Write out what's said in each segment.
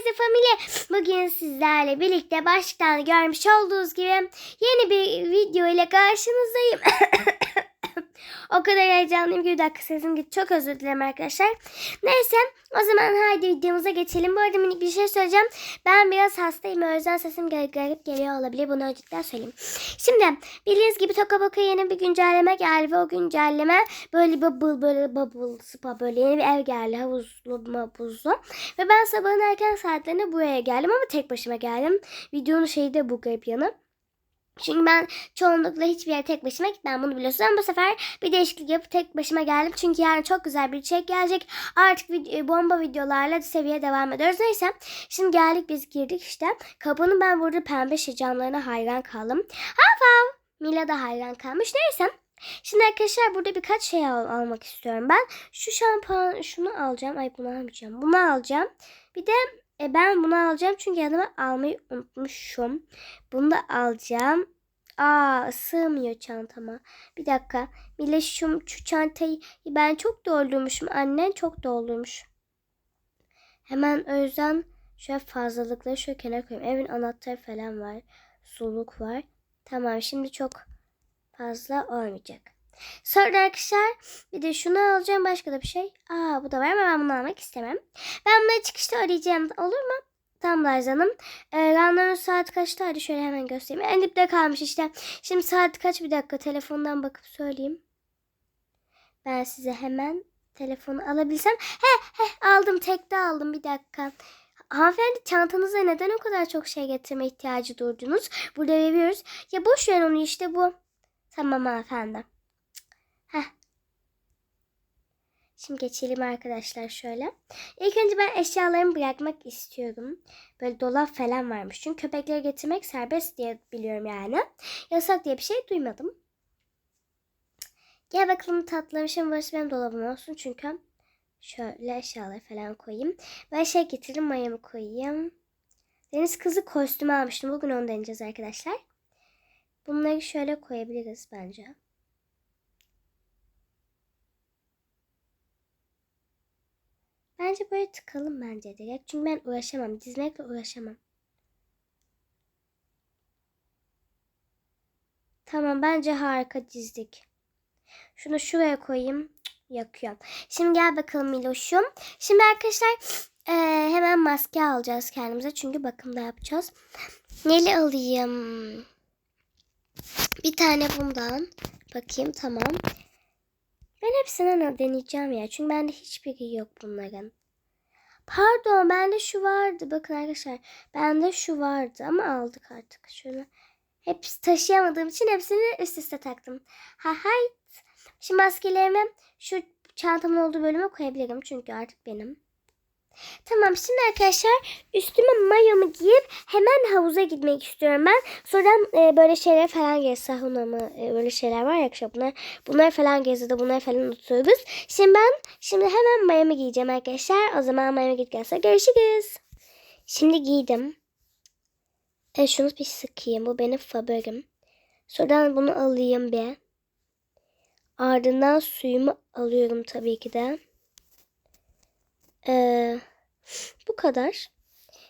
Herkese family. Bugün sizlerle birlikte baştan görmüş olduğunuz gibi yeni bir video ile karşınızdayım. o kadar heyecanlıyım ki bir dakika sesim gitti. Çok özür dilerim arkadaşlar. Neyse o zaman haydi videomuza geçelim. Bu arada minik bir şey söyleyeceğim. Ben biraz hastayım. O yüzden sesim garip garip geliyor olabilir. Bunu önceden söyleyeyim. Şimdi bildiğiniz gibi Toka Boka yeni bir güncelleme geldi ve o güncelleme böyle bubble böyle bubble spa böyle yeni bir ev geldi. Havuzlu mabuzlu. Ve ben sabahın erken saatlerinde buraya geldim ama tek başıma geldim. Videonun şeyi de bu garip yanı. Çünkü ben çoğunlukla hiçbir yere tek başıma gitmem bunu biliyorsun. Ama bu sefer bir değişiklik yapıp tek başıma geldim. Çünkü yarın çok güzel bir içerik gelecek. Artık vid- bomba videolarla seviye devam ediyoruz. Neyse şimdi geldik biz girdik işte. Kapının ben burada pembe şey camlarına hayran kaldım. Hav. Mila da hayran kalmış. Neyse. Şimdi arkadaşlar burada birkaç şey al- almak istiyorum ben. Şu şampuan şunu alacağım. Ay bunu almayacağım. Bunu alacağım. Bir de e, ben bunu alacağım çünkü yanıma almayı unutmuşum. Bunu da alacağım. Aa sığmıyor çantama. Bir dakika. Mila şu, şu çantayı ben çok doldurmuşum. Annen çok doldurmuş. Hemen o yüzden şöyle fazlalıkları şöyle kenara koyayım. Evin anahtarı falan var. Suluk var. Tamam şimdi çok fazla olmayacak. Sonra arkadaşlar bir de şunu alacağım. Başka da bir şey. Aa bu da var ama ben bunu almak istemem. Ben bunları çıkışta arayacağım. Olur mu? Tamam Larzan'ım. Ee, randevunun saat kaçta? Hadi şöyle hemen göstereyim. En dipte kalmış işte. Şimdi saat kaç bir dakika telefondan bakıp söyleyeyim. Ben size hemen telefonu alabilsem. He he aldım tekte aldım bir dakika. Hanımefendi çantanıza neden o kadar çok şey getirme ihtiyacı duydunuz? Burada veriyoruz. Ya boş ver onu işte bu. Tamam hanımefendi. Heh. Şimdi geçelim arkadaşlar şöyle. İlk önce ben eşyalarımı bırakmak istiyorum. Böyle dolap falan varmış. Çünkü köpekleri getirmek serbest diye biliyorum yani. Yasak diye bir şey duymadım. Gel bakalım tatlım. Şimdi burası benim dolabım olsun. Çünkü şöyle eşyaları falan koyayım. Ben şey getirdim mayamı koyayım. Deniz kızı kostümü almıştım. Bugün onu deneyeceğiz arkadaşlar. Bunları şöyle koyabiliriz bence. Bence böyle tıkalım bence direkt. Çünkü ben uğraşamam. Dizmekle uğraşamam. Tamam bence harika dizdik. Şunu şuraya koyayım. Cık, Yakıyorum. Şimdi gel bakalım Miloş'um. Şimdi arkadaşlar eee, hemen maske alacağız kendimize. Çünkü bakımda yapacağız. Neli alayım? Bir tane bundan. Bakayım tamam. Ben hepsinden deneyeceğim ya. Çünkü bende hiçbiri yok bunların. Pardon bende şu vardı. Bakın arkadaşlar. Bende şu vardı ama aldık artık şunu. Hepsi taşıyamadığım için hepsini üst üste taktım. Ha hay. Şimdi maskelerimi şu çantamın olduğu bölüme koyabilirim. Çünkü artık benim. Tamam şimdi arkadaşlar üstüme mayomu giyip hemen havuza gitmek istiyorum ben. Sonradan e, böyle şeyler falan gez sahuna mı e, böyle şeyler var ya akşam bunlar, bunlar falan de bunlar falan unutuyoruz. Şimdi ben şimdi hemen mayomu giyeceğim arkadaşlar. O zaman mayomu gittikten görüşürüz. Şimdi giydim. E, şunu bir sıkayım. Bu benim favorim. Sonradan bunu alayım bir. Ardından suyumu alıyorum tabii ki de. Ee, bu kadar.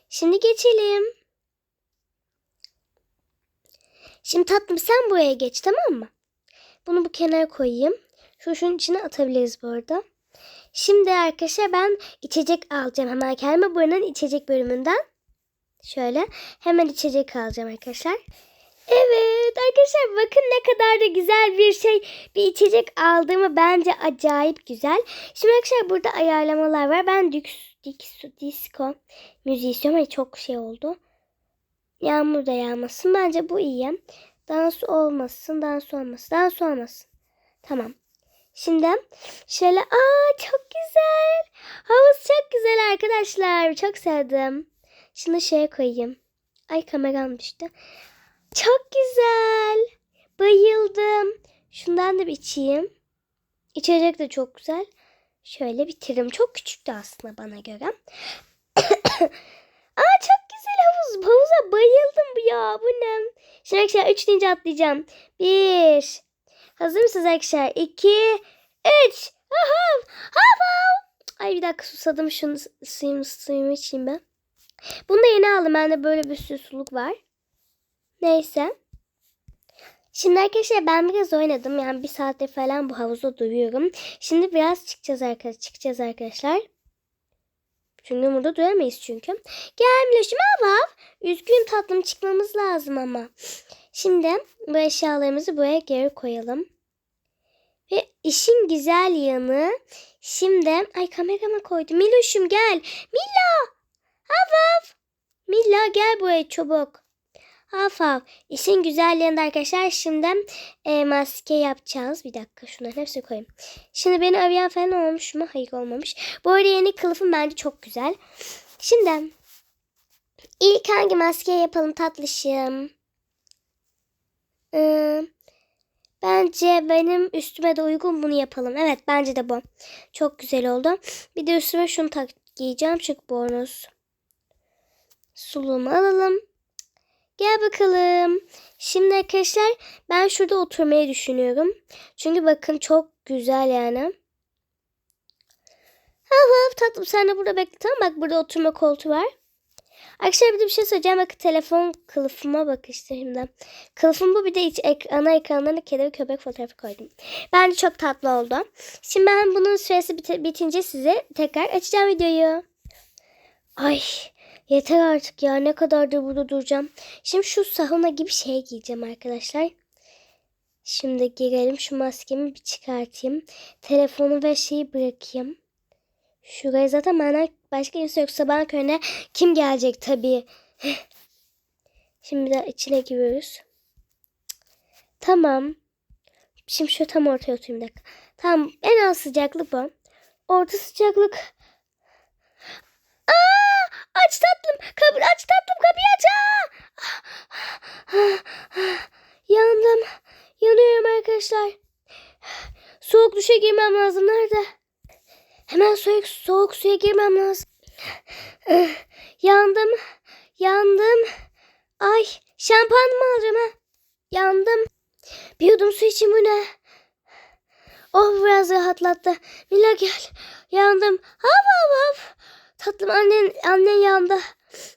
Şimdi geçelim. Şimdi tatlım sen buraya geç tamam mı? Bunu bu kenara koyayım. Şu şunun içine atabiliriz bu arada. Şimdi arkadaşlar ben içecek alacağım hemen kendime. Buranın içecek bölümünden. Şöyle hemen içecek alacağım arkadaşlar. Evet arkadaşlar bakın ne kadar da güzel bir şey bir içecek aldığımı bence acayip güzel. Şimdi arkadaşlar burada ayarlamalar var. Ben Dix, Disco müziği. Ay çok şey oldu. Yağmur da yağmasın. Bence bu iyi. Dans olmasın. Dans olmasın. Dans olmasın. Tamam. Şimdi şöyle aa çok güzel. Havuz çok güzel arkadaşlar. Çok sevdim. Şunu şeye koyayım. Ay kameram düştü. Çok güzel. Bayıldım. Şundan da bir içeyim. İçecek de çok güzel. Şöyle bitiririm. Çok küçüktü aslında bana göre. Aa çok güzel havuz. Havuza bayıldım ya. Bu ne? Şimdi arkadaşlar 3 deyince atlayacağım. 1. Hazır mısınız arkadaşlar? 2. 3. Hav hav. Ay bir dakika susadım. Şunu suyumu, suyumu içeyim ben. Bunu da yeni aldım. Bende böyle bir sürü suluk var. Neyse. Şimdi arkadaşlar ben biraz oynadım. Yani bir saattir falan bu havuzda duruyorum. Şimdi biraz çıkacağız arkadaşlar. Çıkacağız arkadaşlar. Çünkü burada duramayız çünkü. Gel Miloş'um al Üzgün tatlım çıkmamız lazım ama. Şimdi bu eşyalarımızı buraya geri koyalım. Ve işin güzel yanı şimdi ay kamerama koydum. Miloş'um gel. Mila. Hav. Mila gel buraya çabuk. Hav hav. İşin güzel yanı arkadaşlar şimdi e, maske yapacağız. Bir dakika şunların hepsini koyayım. Şimdi beni arayan falan olmuş mu? Hayır olmamış. Bu arada yeni kılıfım bence çok güzel. Şimdi ilk hangi maske yapalım tatlışım? Ee, bence benim üstüme de uygun bunu yapalım. Evet bence de bu. Çok güzel oldu. Bir de üstüme şunu tak giyeceğim çünkü bornoz. Suluğumu alalım. Gel bakalım. Şimdi arkadaşlar ben şurada oturmayı düşünüyorum. Çünkü bakın çok güzel yani. Hav hav tatlım sen de burada bekle tamam bak burada oturma koltuğu var. Arkadaşlar bir de bir şey söyleyeceğim. Bakın telefon kılıfıma bak işte şimdi. Kılıfım bu bir de iç ek, ana ekranlarına kedi ve köpek fotoğrafı koydum. Bence çok tatlı oldu. Şimdi ben bunun süresi bit- bitince size tekrar açacağım videoyu. Ay yeter artık ya ne kadardır burada duracağım. Şimdi şu sahuna gibi şey giyeceğim arkadaşlar. Şimdi girelim şu maskemi bir çıkartayım. Telefonu ve şeyi bırakayım. Şuraya zaten benden başka kimse yok. Sabahın körüne kim gelecek tabii. Şimdi de içine giriyoruz. Tamam. Şimdi şu tam ortaya oturayım dakika. Tamam en az sıcaklık bu. Orta sıcaklık. Aa, aç tatlım. Kapı, aç tatlım kapıyı aç. Yandım. Yanıyorum arkadaşlar. Soğuk duşa girmem lazım. Nerede? Hemen soğuk, soğuk suya girmem lazım. Yandım. Yandım. Ay şampuan mı alacağım ha? Yandım. Bir yudum su için bu ne? Oh biraz rahatlattı. Mila gel. Yandım. Hav hav hav. Tatlım annen, annen yandı.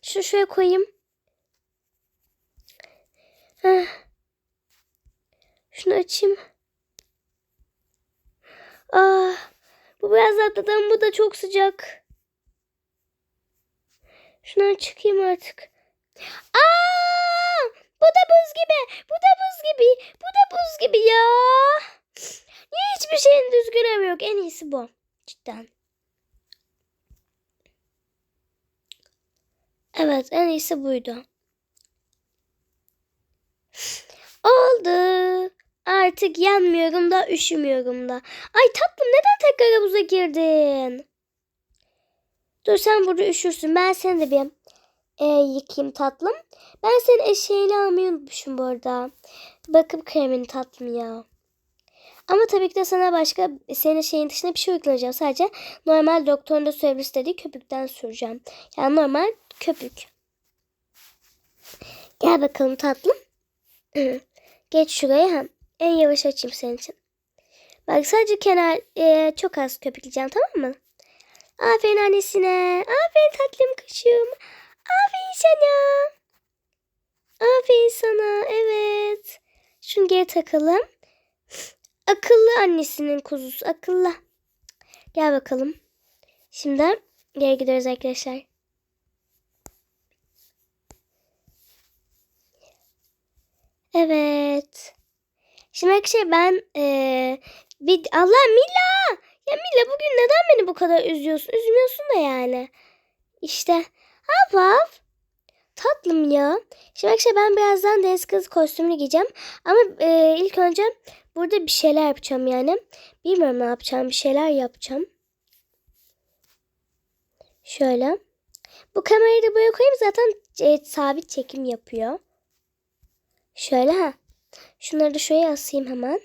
Şunu şuraya koyayım. Şunu açayım. Ah. Bu biraz atladım. Bu da çok sıcak. Şundan çıkayım artık. Aa! Bu da buz gibi. Bu da buz gibi. Bu da buz gibi ya. Hiçbir şeyin düzgün yok? En iyisi bu. Cidden. Evet en iyisi buydu. Oldu. Artık yanmıyorum da üşümüyorum da. Ay tatlım neden tekrar havuza girdin? Dur sen burada üşürsün. Ben seni de bir e, yıkayayım tatlım. Ben senin eşeğini almayı unutmuşum bu arada. Bakım kremini tatlım ya. Ama tabii ki de sana başka senin şeyin dışında bir şey uygulayacağım. Sadece normal doktorun da söylemiş istediği köpükten süreceğim. Yani normal köpük. Gel bakalım tatlım. Geç şuraya. Ha. En yavaş açayım senin için. Bak sadece kenar e, çok az köpükleyeceğim tamam mı? Aferin annesine. Aferin tatlım kuşum. Aferin sana. Aferin sana. Evet. Şunu geri takalım. Akıllı annesinin kuzusu. Akıllı. Gel bakalım. Şimdi geri gidiyoruz arkadaşlar. Evet. Şimdi arkadaşlar ben ee, bir Allah Mila ya Mila bugün neden beni bu kadar üzüyorsun? Üzmüyorsun da yani. İşte hap hap. Tatlım ya. Şimdi arkadaşlar ben birazdan deniz kızı kostümünü giyeceğim. Ama e, ilk önce burada bir şeyler yapacağım yani. Bilmiyorum ne yapacağım. Bir şeyler yapacağım. Şöyle. Bu kamerayı da buraya koyayım. Zaten e, sabit çekim yapıyor. Şöyle ha. Şunları da şuraya asayım hemen.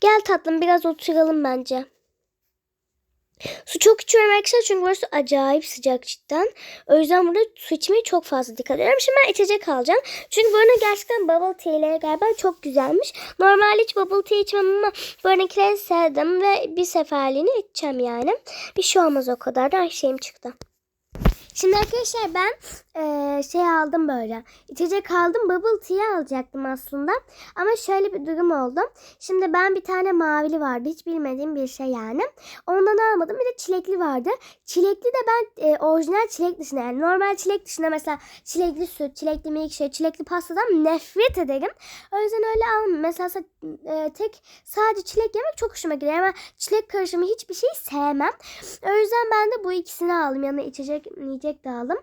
Gel tatlım biraz oturalım bence. Su çok içiyorum arkadaşlar çünkü burası acayip sıcak cidden. O yüzden burada su içmeye çok fazla dikkat ediyorum. Şimdi ben içecek alacağım. Çünkü böyle gerçekten bubble tea'leri galiba çok güzelmiş. Normalde hiç bubble tea içmem ama böylekileri sevdim ve bir seferliğine içeceğim yani. Bir şey olmaz o kadar da her şeyim çıktı. Şimdi arkadaşlar ben eee, şey aldım böyle. İçecek aldım. Bubble tea alacaktım aslında. Ama şöyle bir durum oldu. Şimdi ben bir tane mavili vardı. Hiç bilmediğim bir şey yani. Ondan almadım. Bir de çilekli vardı. Çilekli de ben eee, orijinal çilek dışında yani normal çilek dışında mesela çilekli süt, çilekli milkshake, çilekli pastadan nefret ederim. O yüzden öyle almam. Mesela eee, tek sadece çilek yemek çok hoşuma gider. Ama çilek karışımı hiçbir şey sevmem. O yüzden ben de bu ikisini aldım. Yanına içecek, yiyecek de aldım.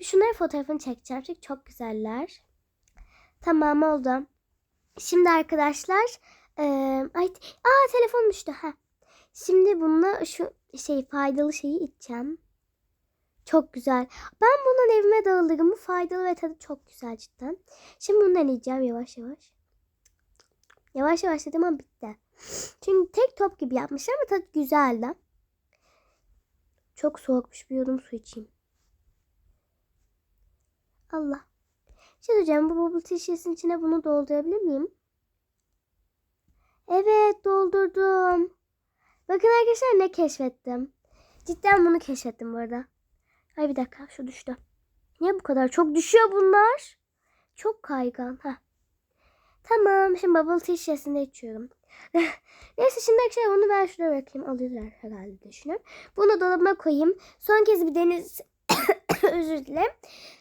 Bir şunların fotoğrafını çekeceğim. Çünkü çok güzeller. Tamam oldu. Şimdi arkadaşlar eee ay aa telefon düştü. Ha. Şimdi bununla şu şey faydalı şeyi içeceğim. Çok güzel. Ben bundan evime dağılırım. Bu faydalı ve tadı çok güzel cidden. Şimdi bundan yiyeceğim yavaş yavaş. Yavaş yavaş dedim ama bitti. Çünkü tek top gibi yapmışlar ama tadı güzeldi. Çok soğukmuş bir yudum su içeyim. Allah. Şey diyeceğim bu bubble tea şişesinin içine bunu doldurabilir miyim? Evet doldurdum. Bakın arkadaşlar ne keşfettim. Cidden bunu keşfettim bu arada. Ay bir dakika şu düştü. Niye bu kadar çok düşüyor bunlar? Çok kaygan. Heh. Tamam şimdi bubble tea şişesinde içiyorum. Neyse şimdi arkadaşlar bunu ben şuraya bırakayım. Alırlar herhalde düşünüyorum. Bunu dolabıma koyayım. Son kez bir deniz özür dilerim.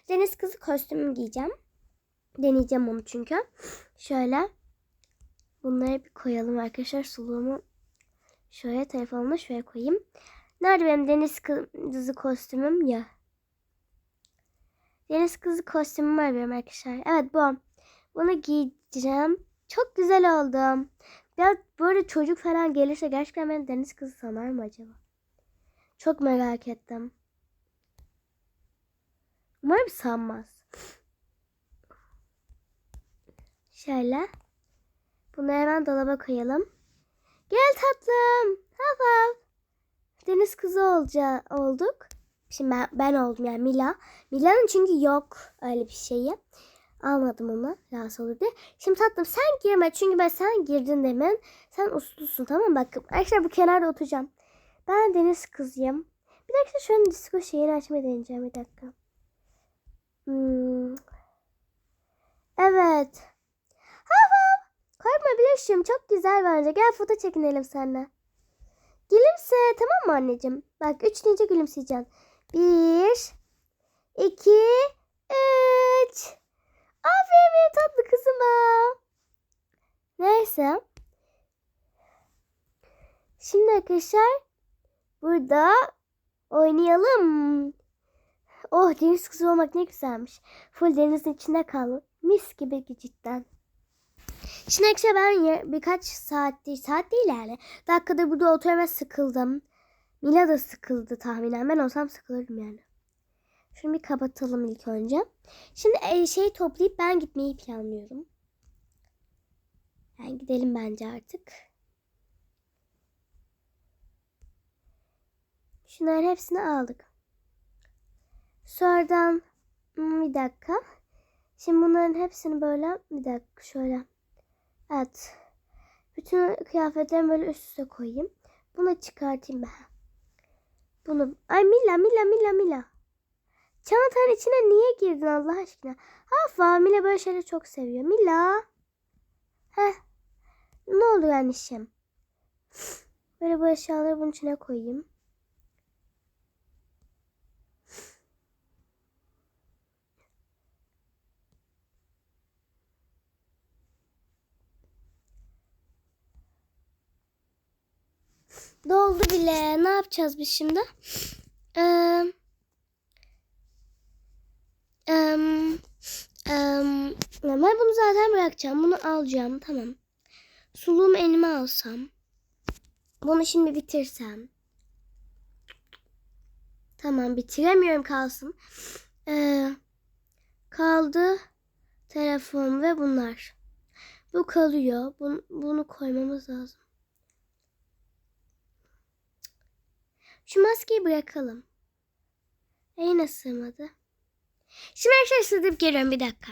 Deniz kızı kostümü giyeceğim. Deneyeceğim onu çünkü. Şöyle. Bunları bir koyalım arkadaşlar. Suluğumu şöyle telefonuma şöyle koyayım. Nerede benim deniz kızı kostümüm? Ya. Deniz kızı kostümüm var benim arkadaşlar. Evet bu. Bunu giyeceğim. Çok güzel oldum. Ya böyle çocuk falan gelirse gerçekten beni deniz kızı sanar mı acaba? Çok merak ettim. Umarım sanmaz. Şöyle. Bunu hemen dolaba koyalım. Gel tatlım. Hav hav. Deniz kızı olca olduk. Şimdi ben, ben oldum yani Mila. Mila'nın çünkü yok öyle bir şeyi. Almadım onu rahatsız olur diye. Şimdi tatlım sen girme çünkü ben sen girdin demin. Sen uslusun tamam mı? Bak arkadaşlar bu kenarda oturacağım. Ben deniz kızıyım. Bir dakika şu an disco şeyini açmayı deneyeceğim bir dakika. Hmm. Evet. Hav hav. Korkma Bilişim çok güzel bence. Gel foto çekinelim seninle. Gülümse tamam mı anneciğim? Bak üç deyince gülümseyeceksin. Bir, iki, üç. Aferin benim tatlı kızıma. Neyse. Şimdi arkadaşlar burada oynayalım. Oh deniz kızı olmak ne güzelmiş. Full denizin içinde kalın. Mis gibi cidden. Şimdi arkadaşlar ben birkaç saattir, saat değil yani. Dakikadır burada oturup sıkıldım. Mila da sıkıldı tahminen. Ben olsam sıkılırım yani. Şunu bir kapatalım ilk önce. Şimdi şeyi toplayıp ben gitmeyi planlıyorum. Yani gidelim bence artık. Şunların hepsini aldık. Sonradan hmm, bir dakika. Şimdi bunların hepsini böyle bir dakika şöyle. Evet. Bütün kıyafetlerimi böyle üst üste koyayım. Bunu çıkartayım ben. Bunu ay Mila Mila Mila Mila. Çantanın içine niye girdin Allah aşkına? Hafa Mila böyle şeyleri çok seviyor. Mila. Heh. Ne oluyor annişim? Böyle bu eşyaları bunun içine koyayım. Doldu bile. Ne yapacağız biz şimdi? Eee Em, em, ben bunu zaten bırakacağım. Bunu alacağım. Tamam. Suluğumu elime alsam. Bunu şimdi bitirsem. Tamam bitiremiyorum kalsın. Ee, kaldı telefon ve bunlar. Bu kalıyor. Bunu, bunu koymamız lazım. Şu maskeyi bırakalım. E yine sığmadı. Şimdi arkadaşlar sığdırıp geliyorum bir dakika.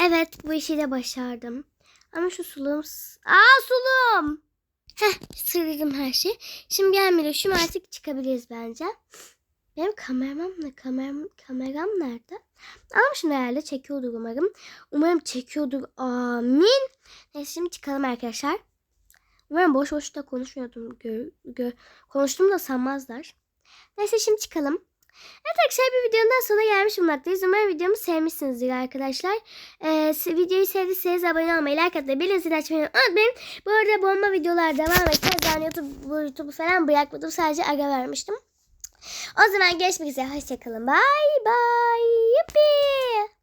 Evet bu işi de başardım. Ama şu suluğum... Aa suluğum! Heh sığdırdım her şeyi. Şimdi gelmedi. Şu artık çıkabiliriz bence. Benim kameram ne? Kameram, kameram nerede? Almışım herhalde. Çekiyordur umarım. Umarım çekiyordur. Amin. Neyse şimdi çıkalım arkadaşlar. Umarım boş boş da konuşmuyordum. Gör, gör, konuştum da sanmazlar. Neyse şimdi çıkalım. Evet arkadaşlar bir videonun sonuna gelmiş bulunmaktayız. Umarım videomu sevmişsinizdir arkadaşlar. Ee, videoyu sevdiyseniz abone olmayı, like atmayı, bildirim zilini açmayı unutmayın. Bu arada bomba videolar devam edeceğiz. Ben YouTube, bu YouTube'u falan bırakmadım. Sadece ara vermiştim. O zaman görüşmek üzere. Hoşçakalın. Bye bye. Yuppi.